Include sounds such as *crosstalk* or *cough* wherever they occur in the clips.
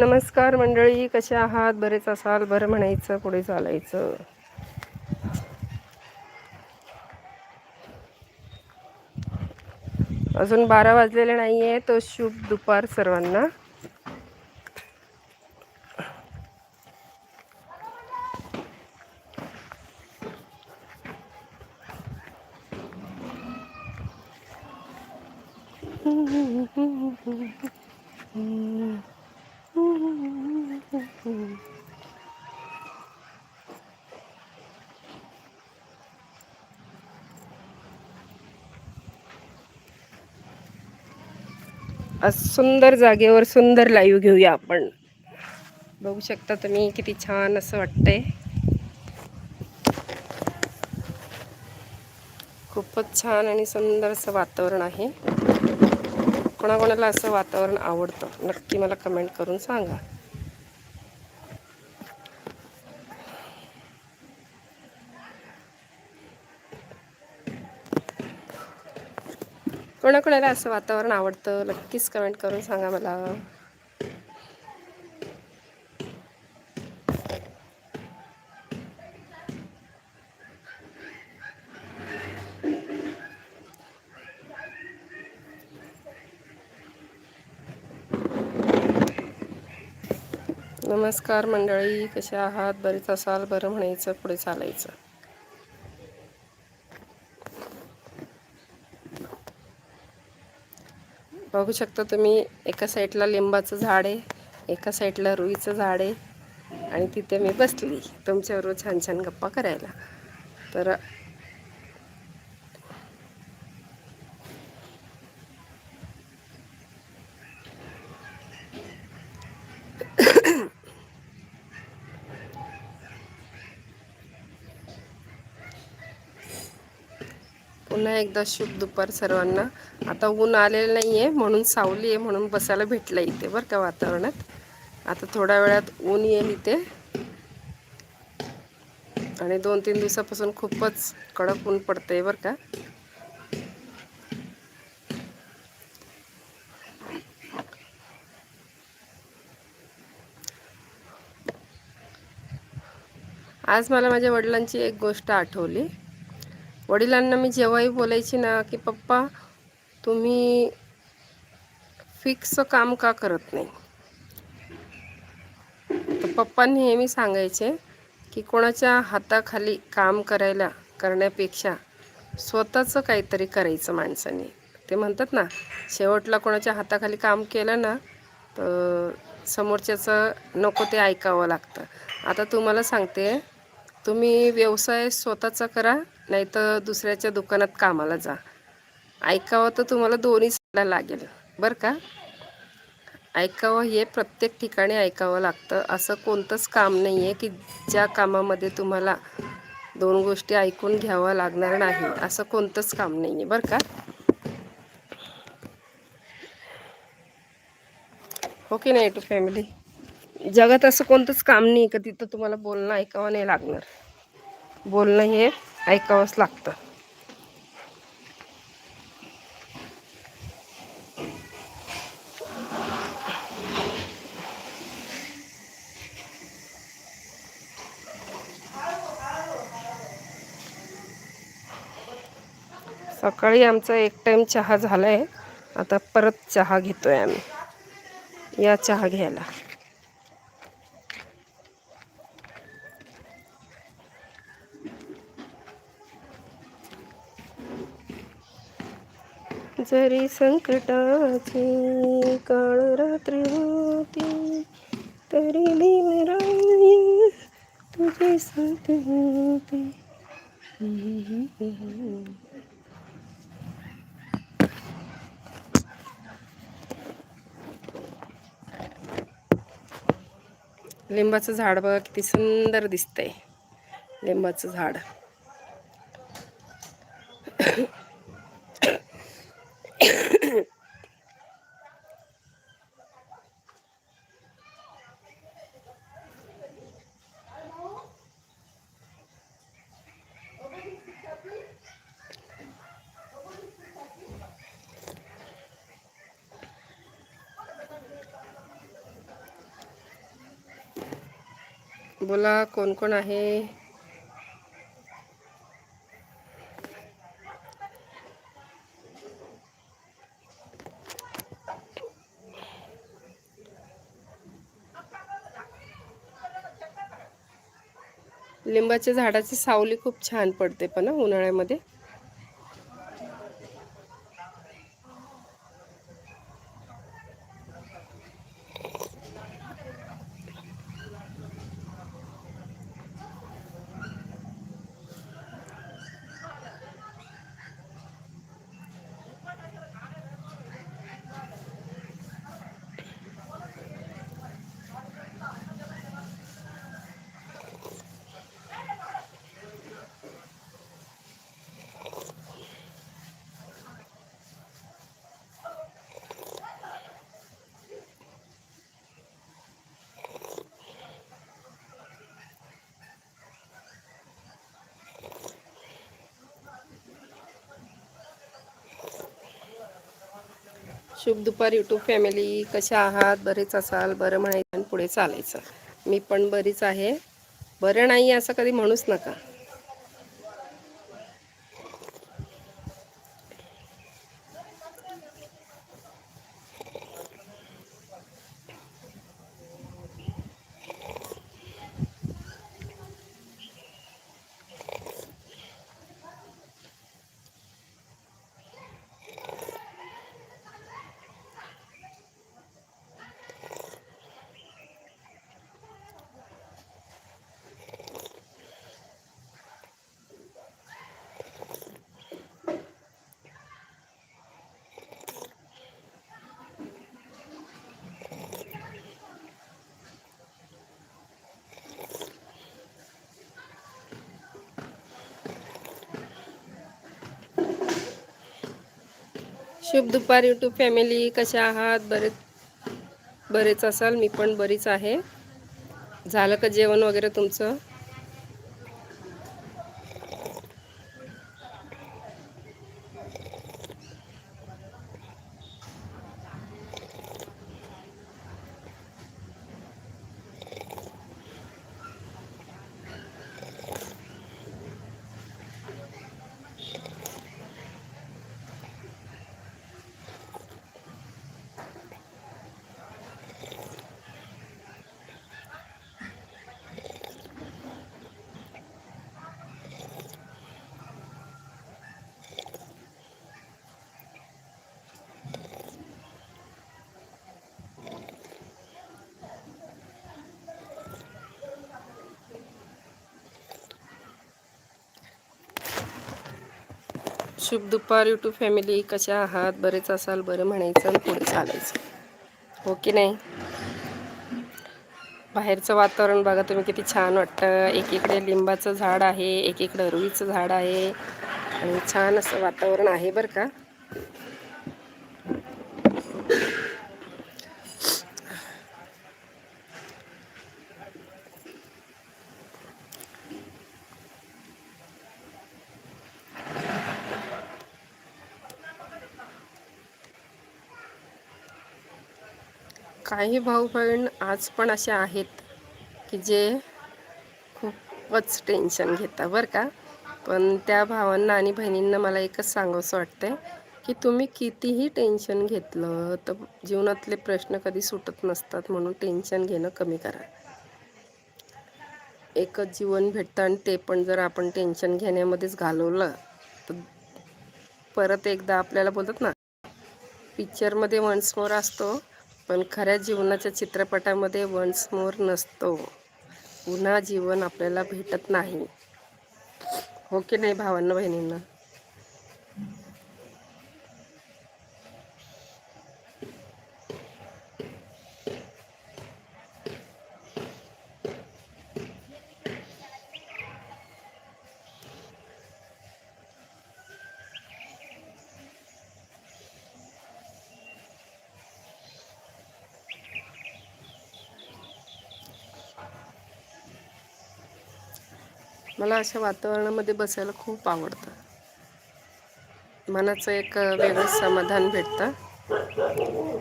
नमस्कार मंडळी कशा आहात? बरेच असाल बरं म्हणायचं पुढे चालायचं. अजून बारा वाजलेले नाही आहे तो शुभ दुपार सर्वांना. सुंदर जागेवर सुंदर लाईव्ह घेऊया आपण. बघू शकता तुम्ही किती छान असं वाटतंय. खूपच छान आणि सुंदर असं वातावरण आहे. कोणाकोणाला असं वातावरण आवडतं नक्की मला कमेंट करून सांगा. कोणाकोणाला असं वातावरण आवडतं? नक्कीच कमेंट करून सांगा मला. नमस्कार मंडळी कशा आहात? बरेच असाल बरं म्हणायचं पुढे चालायचं. बघू शकता तुम्ही एका साईडला लिंबाचं झाड आहे एका साईडला रुईचं झाड आहे आणि तिथे मी बसली. तुमच्याबरोबर छान छान गप्पा करायला. तर पुन्हा एकदा शुभ दुपार सर्वांना. आता ऊन आलेलं नाही आहे म्हणून सावली आहे म्हणून बसायला भेटलं इथे बरं का वातावरणात. आता थोड्या वेळात ऊन येईल इथे. आणि दोन तीन दिवसापासून खूपच कडक ऊन पडतंय बरं का. आज मला माझ्या वडिलांची एक गोष्ट आठवली. वडिलांना मी जेव्हाही बोलायची ना की पप्पा तुम्ही फिक्स काम का करत नाही? तर पप्पा नेहमी सांगायचे की कोणाच्या हाताखाली काम करायला करण्यापेक्षा स्वतःचं काहीतरी करायचं माणसाने. ते म्हणतात ना शेवटला कोणाच्या हाताखाली काम केलं ना तर समोरच्याचं नको ते ऐकावं लागतं. आता तुम्हाला सांगते तुम्ही व्यवसाय स्वतःचा करा नाही तर दुसऱ्याच्या दुकानात कामाला जा. ऐकावं तर तुम्हाला दोन्ही साईडला लागेल. बरं का? ऐकावं हे प्रत्येक ठिकाणी ऐकावं लागतं. असं कोणतंच काम नाही आहे की ज्या कामामध्ये तुम्हाला दोन गोष्टी ऐकून घ्यावं लागणार नाही. असं कोणतंच काम नाही आहे बरं का? हो की नाही टू फॅमिली जगात असं कोणतंच काम नाही का? तिथं तुम्हाला बोलणं ऐकावं नाही लागणार. बोलणं हे ऐकावंच लागतं. सकाळी आमचा एक टाईम चहा झाला आहे आता परत चहा घेतो आहे आम्ही. या चहा घ्यायला. जरी संकटाची काळ रात्री होती तरी दिन राय तुझे साथ होते. लिंबाचं झाड बघा किती सुंदर दिसतंय. लिंबाचं झाड. बोला कोण कोण आहे लिंबाच्या झाडाची सावली खूप छान पडते पण उन्हाळ्यामध्ये. शुभ दुपार यूट्यूब फॅमिली कशा आहात? बरेच असाल बरं म्हणायचं आणि पुढे चालायचं. मी पण बरीच आहे. बरं नाही असं कधी म्हणूच नका. शुभ दुपार यूट्यूब फॅमिली कशा आहात? बरेच बरेच असाल. मी पण बरीच आहे. झालं का जेवण वगैरे तुमचं? शुभ दुपार यूट्यूब फॅमिली कशा आहात? बरेच असाल बरं म्हणायचं आणि पुढे चालायचं. हो की नाही? बाहेरचं वातावरण बघा तुम्ही किती छान वाटतं. एकीकडे लिंबाचं झाड आहे एकीकडे अरवीचं झाड आहे. आणि छान असं वातावरण आहे बरं का? काही भाऊ बहीण आज पण असे आहेत की जे खूपच टेन्शन घेतात बरं का. पण त्या भावांना आणि बहिणींना मला एकच सांगावंसं वाटतंय की तुम्ही कितीही टेन्शन घेतलं तर जीवनातले प्रश्न कधी सुटत नसतात म्हणून टेन्शन घेणं कमी करा. एकच जीवन भेटतं आणि ते पण जर आपण टेन्शन घेण्यामध्येच घालवलं तर परत एकदा आपल्याला बोलतात ना पिक्चरमध्ये वन्स मोर असतो पण खऱ्या जीवनाच्या चित्रपटामध्ये वन्स मोर नसतो. पुन्हा जीवन आपल्याला भेटत नाही. हो की नाही भावांना बहिणींना? मला अशा वातावरणामध्ये बसायला खूप आवडतं. मनाचं एक वेगळं समाधान भेटतं.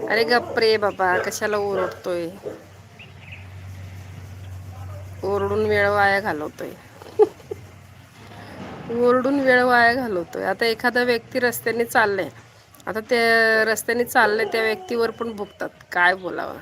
अरे गप्प रे बाबा कशाला ओरडतोय? ओरडून वेळ वाया घालवतोय. *laughs* ओरडून वेळ वाया घालवतोय. आता एखादा व्यक्ती रस्त्याने चाललाय. आता ते रस्त्याने चाललंय त्या व्यक्तीवर पण भुकतात. काय बोलावं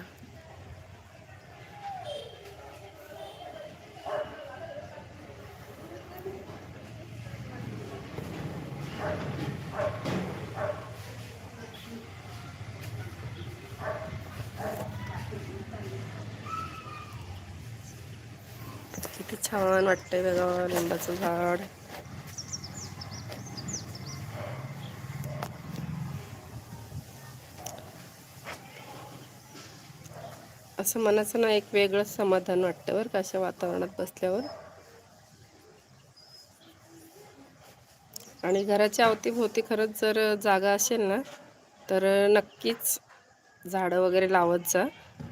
किती छान वाटतंय बघा लिंबाचं झाड. असं मनाचं ना एक वेगळंच समाधान वाटतं बरं का अशा वातावरणात बसल्यावर. आणि घराच्या अवतीभोवती खरंच जर जागा असेल ना तर नक्कीच झाडं वगैरे लावत जा.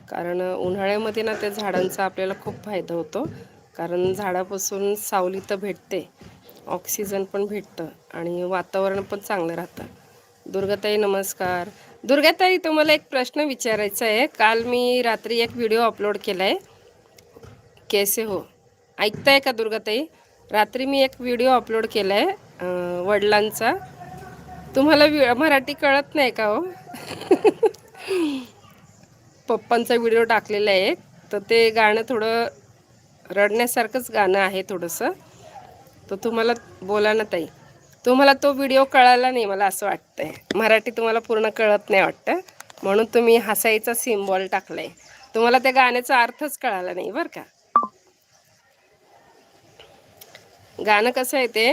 कारण उन्हाळ्यामध्ये ना त्या झाडांचा आपल्याला खूप फायदा होतो. कारण झाडापासून सावली तर भेटते ऑक्सिजन पण भेटतं आणि वातावरण पण चांगलं राहतं. दुर्गाताई नमस्कार. दुर्गाताई तुम्हाला एक प्रश्न विचारायचा आहे. काल मी रात्री एक व्हिडिओ अपलोड केला आहे कैसे हो? ऐकताय का दुर्गाताई? रात्री मी एक व्हिडिओ अपलोड केला आहे वडिलांचा. तुम्हाला वि मराठी कळत नाही का हो? *laughs* पप्पांचा व्हिडिओ टाकलेला आहे. तर ते गाणं थोडं रडण्यासारखंच गाणं आहे थोडंसं. तर तुम्हाला बोला ना ताई. तुम्हाला तो व्हिडिओ कळाला नाही मला असं वाटतंय. मराठी तुम्हाला पूर्ण कळत नाही वाटतं. म्हणून तुम्ही हसायचा सिम्बॉल टाकलाय. तुम्हाला त्या गाण्याचा अर्थच कळाला नाही बरं का. गाणं कसं आहे ते?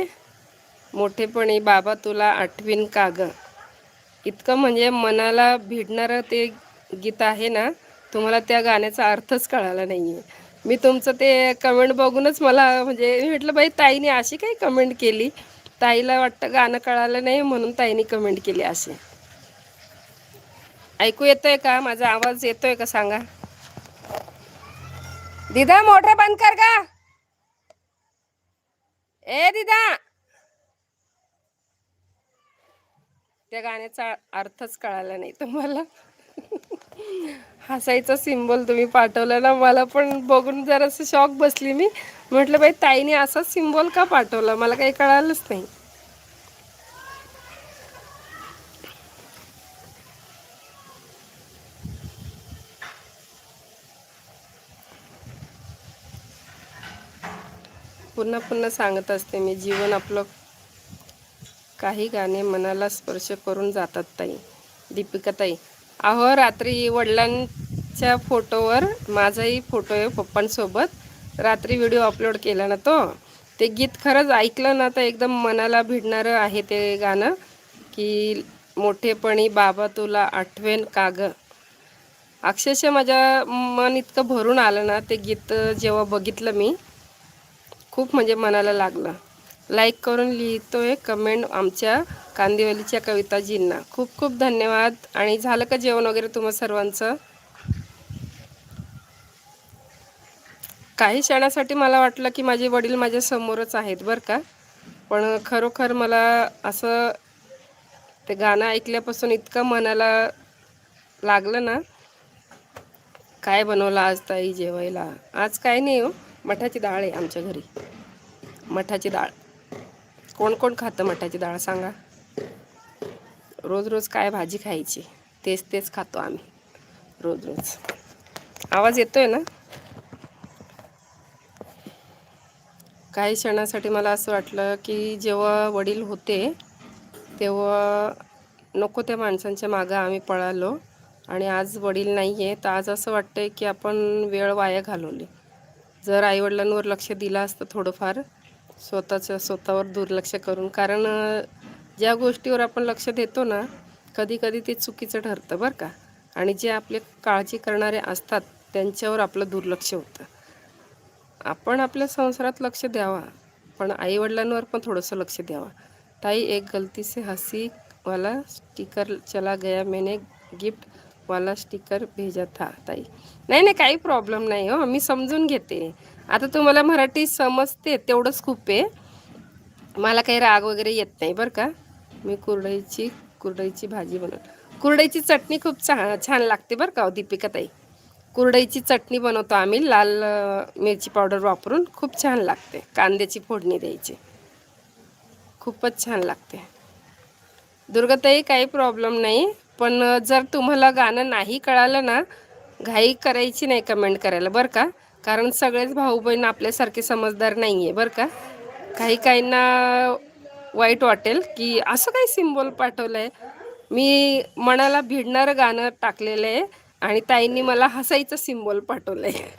मोठेपणी बाबा तुला आठवीन का ग? इतकं म्हणजे मनाला भिडणारं ते गीत आहे ना तुम्हाला त्या गाण्याचा अर्थच कळाला नाही आहे मी तुमचं ते कमेंट बघूनच मला म्हणजे मी म्हटलं बाई ताईने अशी काही कमेंट केली? ताईला वाटतं गाणं कळालं नाही म्हणून ताईने कमेंट केली असे ऐकू येतोय का? माझा आवाज येतोय का? सांगा. दिदा मोटर बंद कर का ए दिदा. त्या गाण्याचा अर्थच कळाला नाही तुम्हाला. हसायचा सिम्बॉल तुम्ही पाठवला ना मला पण बघून जरासं शॉक बसली मी. म्हटलं बाई ताईने असा सिम्बॉल का पाठवला? मला काही कळालंच नाही. पुन्हा पुन्हा सांगत असते मी जीवन आपलं काही गाणे मनाला स्पर्श करून जातात ताई. दीपिका ताई अहो रात्री वडिलांच्या फोटोवर माझाही फोटो आहे पप्पांसोबत. रात्री व्हिडिओ अपलोड केला ना तो. ते गीत खरंच ऐकलं ना तर एकदम मनाला भिडणारं आहे ते गाणं. की मोठेपणी बाबा तुला आठवेन काग. अक्षरशः माझ्या मन इतकं भरून आलं ना ते गीत जेव्हा बघितलं मी खूप म्हणजे मनाला लागलं. लाईक करून लिहितोय कमेंट आमच्या कांदिवलीच्या कविताजींना खूप खूप धन्यवाद. आणि झालं का जेवण वगैरे तुम्हा सर्वांचं? काही क्षणासाठी मला वाटलं की माझे वडील माझ्या समोरच आहेत बरं का. पण खरोखर मला असं ते गाणं ऐकल्यापासून इतकं मनाला लागलं ना. काय बनवलं आज ताई जेवायला? आज काय नाही हो. मठाची डाळ आहे आमच्या घरी. मठाची डाळ. कोण कोण खातं मठाची डाळ सांगा? रोज रोज काय भाजी खायची? तेच तेच खातो आम्ही. रोज रोज. आवाज येतोय ना? काही क्षणासाठी मला असं वाटलं की जेव्हा वडील होते तेव्हा नको त्या माणसांच्या मागं आम्ही पळालो आणि आज वडील नाही आहे तर आज असं वाटतंय की आपण वेळ वाया घालवली. जर आईवडिलांवर लक्ष दिलं असतं थोडंफार स्वतःचं स्वतःवर दुर्लक्ष करून. कारण ज्या गोष्टीवर आपण लक्ष देतो ना कधी कधी ते चुकीचं ठरतं बरं का. आणि जे आपले काळजी करणारे असतात त्यांच्यावर आपलं दुर्लक्ष होतं. आपण आपल्या संसारात लक्ष द्यावा पण आईवडिलांवर पण थोडंसं लक्ष द्यावा. ताई एक गलती से हसी वाला स्टिकर चला गया मैंने गिफ्ट वाला स्टिकर भेजा था ताई. नाही नाही काही प्रॉब्लेम नाही हो. मी समजून घेते. आता तुम्हाला मराठी समजते तेवढंच खूप आहे. मला काही राग वगैरे येत नाही बरं का. मी कुरडईची कुरडईची भाजी बनव कुरडईची चटणी खूप छान छान लागते बरं का दीपिका ताई. कुरडईची चटणी बनवतो आम्ही लाल मिरची पावडर वापरून खूप छान लागते. कांद्याची फोडणी द्यायची. खूपच छान लागते. दुर्गाताई काही प्रॉब्लेम नाही. पण जर तुम्हाला गाणं नाही कळालं ना घाई करायची नाही कमेंट करायला बरं का. कारण सगळेच भाऊ बहीण आपल्यासारखे समजदार नाही आहे बरं का? काही काहींना वाईट वाटेल की असं काही सिम्बॉल पाठवलं आहे मी मनाला भिडणारं गाणं टाकलेलं आहे आणि ताईंनी मला हसायचं सिम्बॉल पाठवलं आहे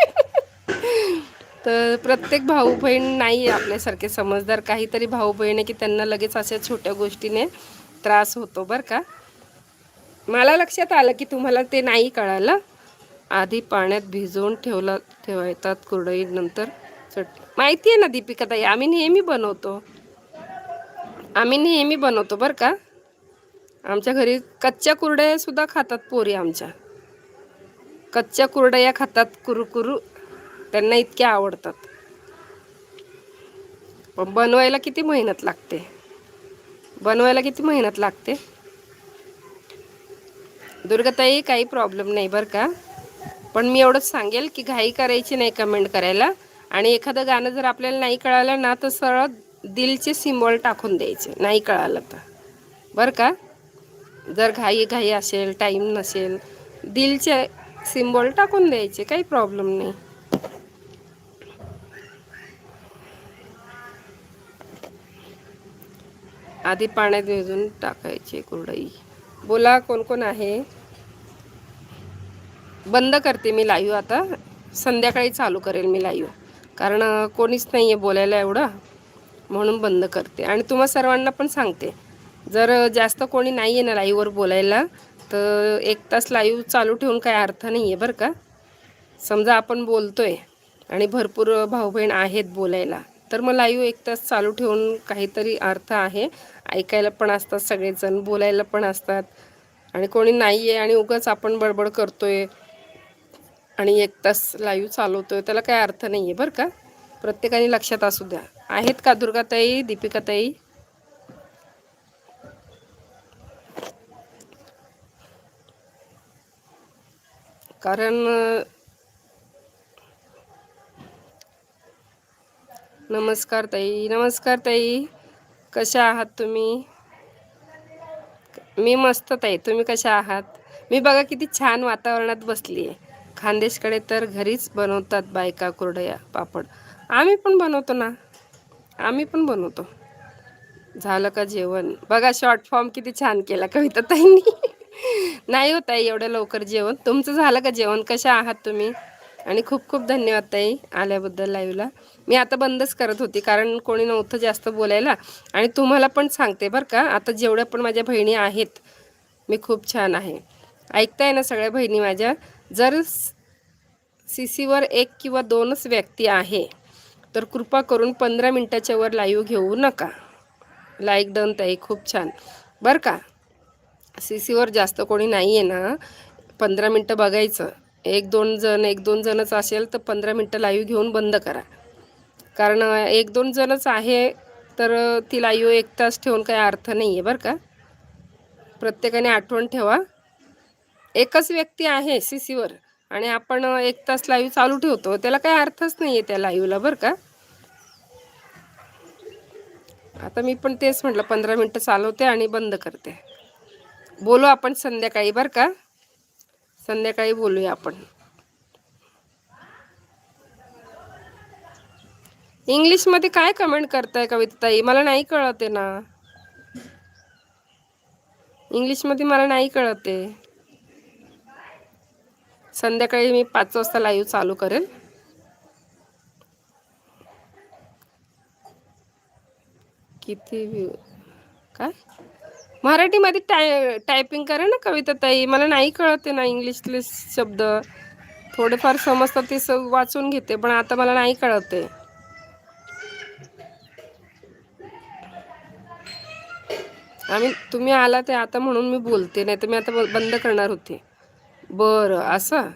*laughs* तर प्रत्येक भाऊ बहीण नाही आहे आपल्यासारखे समजदार. काहीतरी भाऊ बहीण आहे की त्यांना लगेच अशा छोट्या गोष्टीने त्रास होतो बरं का? मला लक्षात आलं की तुम्हाला ते नाही कळालं. आधी पाण्यात भिजवून ठेवला ठेवायतात कुरडई नंतर चट माहिती आहे ना दीपिका ताई आम्ही नेहमी बनवतो. आम्ही नेहमी बनवतो बरं का? आमच्या घरी कच्च्या कुरडया सुद्धा खातात पोरी आमच्या. कच्च्या कुरडया खातात कुरुकुरू त्यांना इतक्या आवडतात. पण बनवायला किती मेहनत लागते? बनवायला किती मेहनत लागते? दुर्गाताई काही प्रॉब्लेम नाही बरं का? पण मी एवढंच सांगेल की घाई करायची नाही कमेंट करायला. आणि एखादं गाणं जर आपल्याला नाही कळालं ना तर सरळ दिलचे सिम्बॉल टाकून द्यायचे. नाही कळालं तर. बरं का? जर घाई घाई असेल टाईम नसेल दिलचे सिम्बॉल टाकून द्यायचे. काही प्रॉब्लेम नाही. आधी पाण्यात भिजून टाकायचे कुरडई. बोला कोण कोण आहे? बंद करते मी लाईव्ह आता. संध्याकाळी चालू करेल मी लाईव्ह कारण कोणीच नाही आहे बोलायला एवढं. म्हणून बंद करते. आणि तुम्हा सर्वांना पण सांगते. जर जास्त कोणी नाही आहे ना लाईव्हवर बोलायला तर एक तास लाईव्ह चालू ठेवून काही अर्थ नाही आहे बरं का? समजा आपण बोलतो आहे आणि भरपूर भाऊ बहीण आहेत बोलायला तर मग लाईव्ह एक तास चालू ठेवून काहीतरी अर्थ आहे. ऐकायला पण असतात सगळेजण बोलायला पण असतात. आणि कोणी नाही आहे आणि उगाच आपण बडबड करतो आहे आणि एक तास लाईव्ह चालवतोय त्याला काही अर्थ नाही आहे बरं का. प्रत्येकाने लक्षात असू द्या. आहेत का दुर्गाताई दीपिकाताई? कारण नमस्कार ताई नमस्कार ताई. कशा आहात तुम्ही? मी मस्त ताई तुम्ही कशा आहात? मी बघा किती छान वातावरणात बसली आहे खानदेशकडे तर घरीच बनवतात बायका कुरडया पापड. आम्ही पण बनवतो ना. आम्ही पण बनवतो. झालं का जेवण? बघा शॉर्ट फॉर्म किती छान केला कविता ताईंनी. नाही होत ताई एवढं लवकर जेवण. तुमचं झालं का जेवण? कशा आहात तुम्ही? आणि खूप खूप धन्यवाद ताई आल्याबद्दल लाईव्हला. मी आता बंदच करत होती कारण कोणी नव्हतं जास्त बोलायला. आणि तुम्हाला पण सांगते बरं का आता जेवढ्या पण माझ्या बहिणी आहेत मी खूप छान आहे. ऐकताय ना सगळ्या बहिणी माझ्या? जर सी सीवर एक किंवा दोनच व्यक्ती आहे तर कृपा करून पंधरा मिनटाच्या वर लाईव्ह घेऊ नका. लाईक डन ताई. खूप छान. बरं का? सी सीवर जास्त कोणी नाही आहे ना. पंधरा मिनटं बघायचं. एक दोन जण एक दोन जणच असेल तर पंधरा मिनटं लाईव्ह घेऊन बंद करा. कारण एक दोन जणच आहे तर ती लाईव्ह एक तास ठेवून काही अर्थ नाही आहे बरं का? प्रत्येकाने आठवण ठेवा. एकच व्यक्ती आहे सी सीवर आणि आपण एक तास लाईव्ह चालू ठेवतो. त्याला काही अर्थच नाही आहे त्या लाईव्हला बरं का? आता मी पण तेच म्हटलं पंधरा मिनटं चालवते आणि बंद करते. बोलू आपण संध्याकाळी बरं का? संध्याकाळी बोलूया आपण. इंग्लिशमध्ये काय कमेंट करताय कविताताई? मला नाही कळते ना. इंग्लिशमध्ये मला नाही कळते संध्याकाळी मी पाच वाजता लाईव्ह चालू करेल किती व्ह्यू काय? मराठीमध्ये टाय टायपिंग करा ना कविता ताई. मला नाही कळते ना इंग्लिशले शब्द. थोडेफार समजतात ते स वाचून घेते पण आता मला नाही कळते आम्ही तुम्ही आला ते आता म्हणून मी बोलते नाही तर मी आता ब- बंद करणार होते. बरं असं?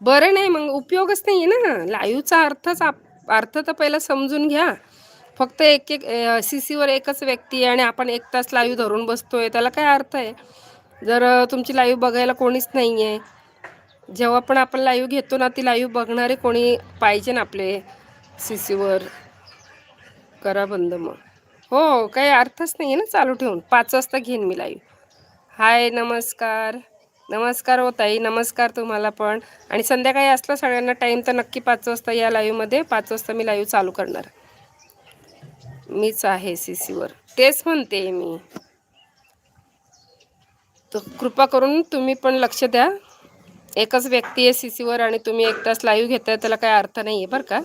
बरं नाही मग उपयोगच नाही आहे ना. लाईव्हचा अर्थच आप अर्थ तर पहिला समजून घ्या. फक्त एक एक सी सीवर एकच व्यक्ती आहे आणि आपण एक तास लाईव्ह धरून बसतोय. त्याला काय अर्थ आहे? जर तुमची लाईव्ह बघायला कोणीच नाही आहे जेव्हा पण आपण लाईव्ह घेतो ना ती लाईव्ह बघणारे कोणी पाहिजे ना आपले सी सीवर करा बंद मग. हो काही अर्थच नाही आहे ना चालू ठेवून. पाच वाजता घेईन मी लाईव्ह. हाय नमस्कार. नमस्कार हो ताई नमस्कार तुम्हाला पण. आणि संध्याकाळी असलं सगळ्यांना टाईम तर नक्की पाच वाजता या लाईव्हमध्ये पाच वाजता मी लाईव्ह चालू करणार. मीच आहे सी सीवर तेच म्हणते मी. तर कृपा करून तुम्ही पण लक्ष द्या. एकच व्यक्ती आहे सी सीवर आणि तुम्ही एक तास लाईव्ह घेताय त्याला काही अर्थ नाही आहे बरं का.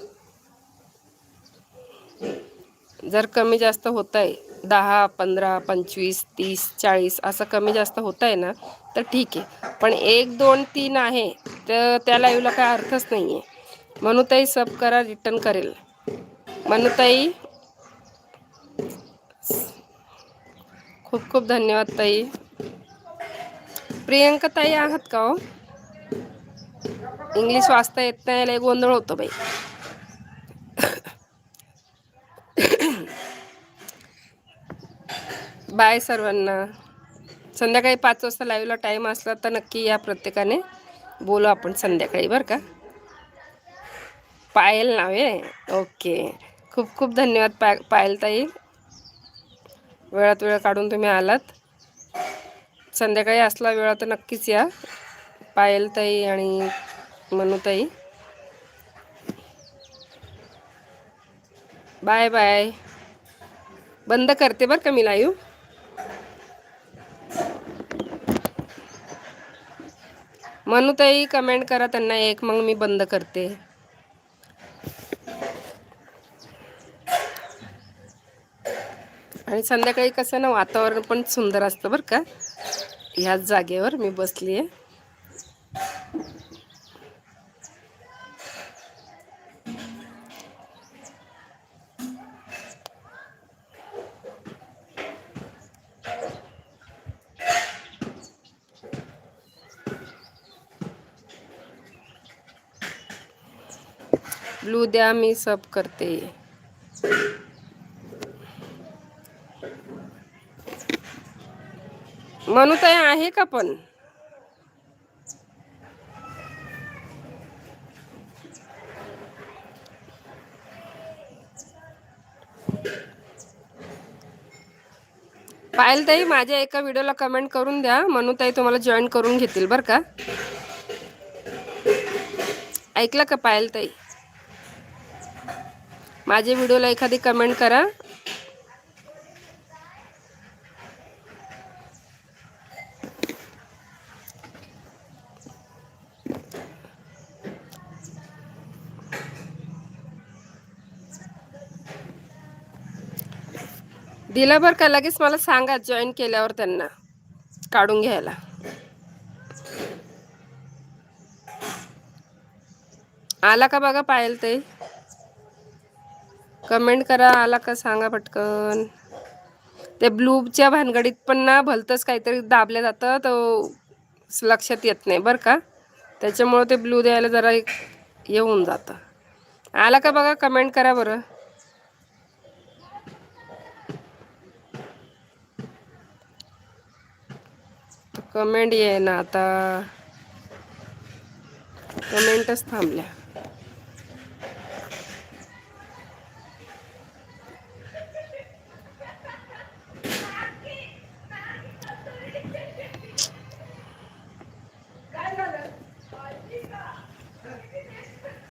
जर कमी जास्त होत आहे दहा पंधरा पंचवीस तीस चाळीस असं कमी जास्त होत आहे ना तर ठीक आहे. पण एक दोन तीन आहे तर त्या लाईव्हला काय अर्थच नाही आहे म्हणून ताई सब करा रिटर्न करेल. मनुताई ताई खूप खूप धन्यवाद ताई. प्रियंका ताई आहात का हो? इंग्लिश वाचता येत नाही गोंधळ होतो बाई. बाय सर्वांना. संध्याकाळी पाच वाजता लाईव्हला टाईम असला तर नक्की या प्रत्येकाने बोलू आपण संध्याकाळी बरं का? पायल नावे ओके खूप खूप धन्यवाद पा पायलताई. वेळात वेळ काढून तुम्ही आलात. संध्याकाळी असला वेळा तर नक्कीच या. पायल ताई आणि मनुताई. बाय बाय बंद करते बरं का मी लाईव्ह मनुताई कमेंट करा त्यांना एक मग मी बंद करते. आणि संध्याकाळी कसं ना वातावरण पण सुंदर असतं बरं का. ह्याच जागेवर मी बसली आहे ब्लू द्या मी सब करते. मनुताई आहे का पण? पायल ताई माझ्या एका व्हिडिओला कमेंट करून द्या. मनुताई तुम्हाला जॉईन करून घेतील बरं का? ऐकलं का पायल ताई? माझ्या व्हिडिओला एखादी कमेंट करा. दिलं बरं का लगेच मला सांगा जॉईन केल्यावर त्यांना काढून घ्यायला. आला का बघा पाहिलं ते कमेंट करा आला का सांगा पटकन. ते ब्लूच्या भानगडीत पण ना भलतंच काहीतरी दाबलं जातं तर लक्षात येत नाही बरं का. त्याच्यामुळं ते ब्लू द्यायला जरा एक येऊन जातं. आला का बघा कमेंट करा बरं. कमेंट ये ना आता. कमेंटच थांबल्या.